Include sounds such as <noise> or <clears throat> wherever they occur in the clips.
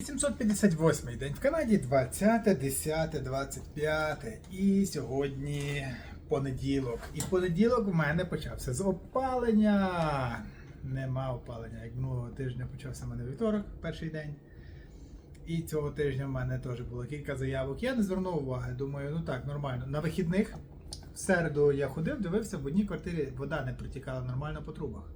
758 день в Канаді, 20, 10, 25. І сьогодні понеділок. І понеділок в мене почався з опалення. Нема опалення. Як минулого тижня почався в мене вівторок, перший день. І цього тижня в мене теж було кілька заявок. Я не звернув уваги. Думаю, ну так, нормально. На вихідних в середу я ходив, дивився, в одній квартирі вода не протікала нормально по трубах.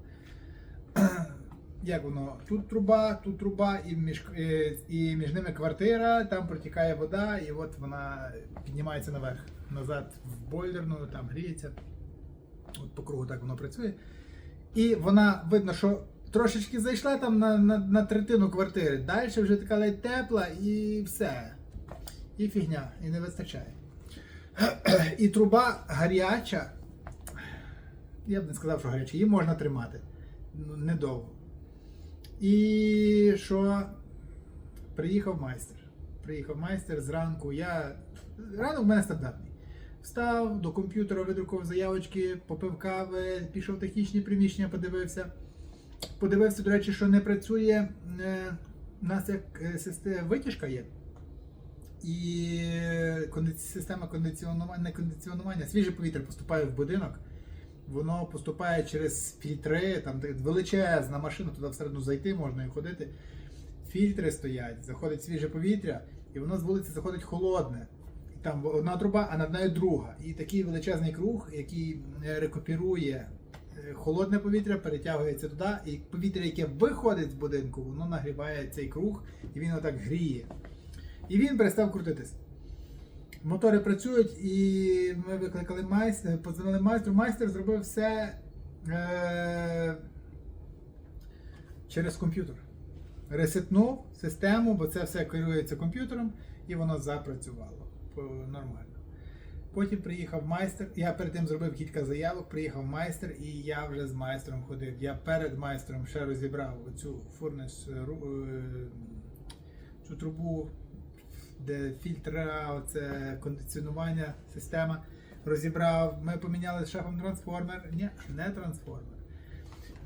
Як воно? Тут труба, тут труба, і між, е, і між ними квартира, там протікає вода, і от вона піднімається наверх, назад в бойлерну, там гріється. От по кругу так воно працює. І вона видно, що трошечки зайшла там на, на, на третину квартири. Далі вже така ледь тепла і все. І фігня, і не вистачає. І труба гаряча. Я б не сказав, що гаряча, її можна тримати. Ну, недовго. І що приїхав майстер. Приїхав майстер зранку. Я... Ранок в мене стандартний. Встав до комп'ютера, видрукував заявочки, попив кави, пішов в технічні приміщення, подивився. Подивився, до речі, що не працює. е, У нас як е, система витяжка є. І система кондиціонування, не кондиціонування, свіже повітря поступає в будинок. Воно поступає через фільтри, там величезна машина, туди всередину зайти можна і ходити. Фільтри стоять, заходить свіже повітря, і воно з вулиці заходить холодне. Там одна труба, а над нею друга. І такий величезний круг, який е, рекуперує е, холодне повітря, перетягується туди, і повітря, яке виходить з будинку, воно нагріває цей круг, і він отак гріє. І він перестав крутитись. Мотори працюють, і ми викликали майстра, подзвонили майстру. Майстер зробив все е- через комп'ютер. Ресетнув систему, бо це все керується комп'ютером, і воно запрацювало нормально. Потім приїхав майстер. Я перед тим зробив кілька заявок, приїхав майстер, і я вже з майстром ходив. Я перед майстром ще розібрав оцю фурнес е, е, цю трубу де фільтра, оце кондиціонування, система розібрав. Ми поміняли з шефом трансформер. Ні, не трансформер.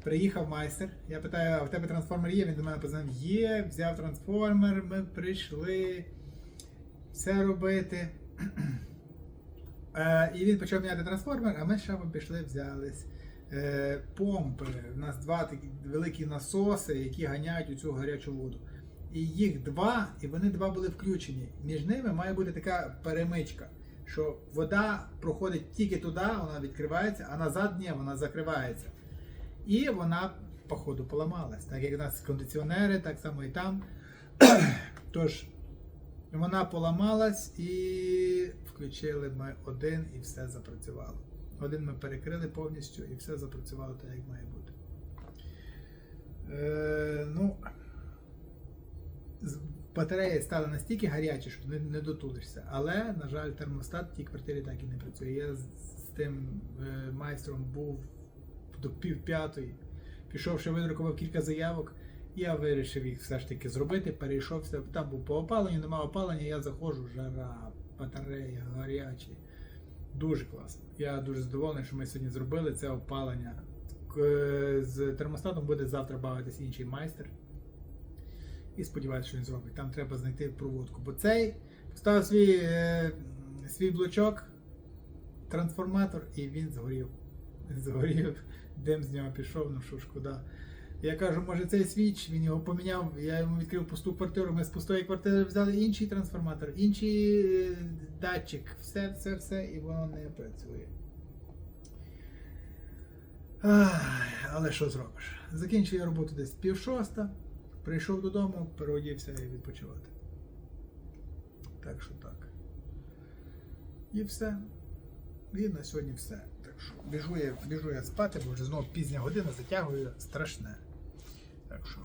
Приїхав майстер. Я питаю, а в тебе трансформер є? Він до мене позвонив, є, взяв трансформер, ми прийшли все робити. Е, і він почав міняти трансформер, а ми з шефом пішли, взялись. Е, помпи. У нас два такі великі насоси, які ганяють у цю гарячу воду. І їх два, і вони два були включені. Між ними має бути така перемичка, що вода проходить тільки туди, вона відкривається, а назад ні, вона закривається. І вона, походу, поламалась. Так як у нас кондиціонери, так само і там. <clears throat> Тож, вона поламалась і включили ми один і все запрацювало. Один ми перекрили повністю і все запрацювало так, як має бути. Е, ну, батареї стали настільки гарячі, що не, не дотулишся. Але, на жаль, термостат в тій квартирі так і не працює. Я з, з тим е, майстром був до пів п'ятої, пішов, ще видрукував кілька заявок. Я вирішив їх все ж таки зробити, перейшовся. Там був по опаленню, нема опалення, я заходжу, жара, батарея, гарячі. Дуже класно. Я дуже задоволений, що ми сьогодні зробили це опалення. З термостатом буде завтра бавитись інший майстер. І сподіваюся, що він зробить. Там треба знайти проводку. Бо цей поставив свій, е, свій блочок, трансформатор, і він згорів. Згорів, дим з нього пішов, ну що шкода. Я кажу, може цей свіч, він його поміняв, я йому відкрив пусту квартиру, ми з пустої квартири взяли інший трансформатор, інший е, датчик, все, все, все, і воно не працює. Ай, але що зробиш? Закінчив я роботу десь пів шоста, прийшов додому, переодівся і відпочивати. Так що так. І все. І на сьогодні все. Так що біжу я, біжу я спати, бо вже знову пізня година затягую страшне. Так що.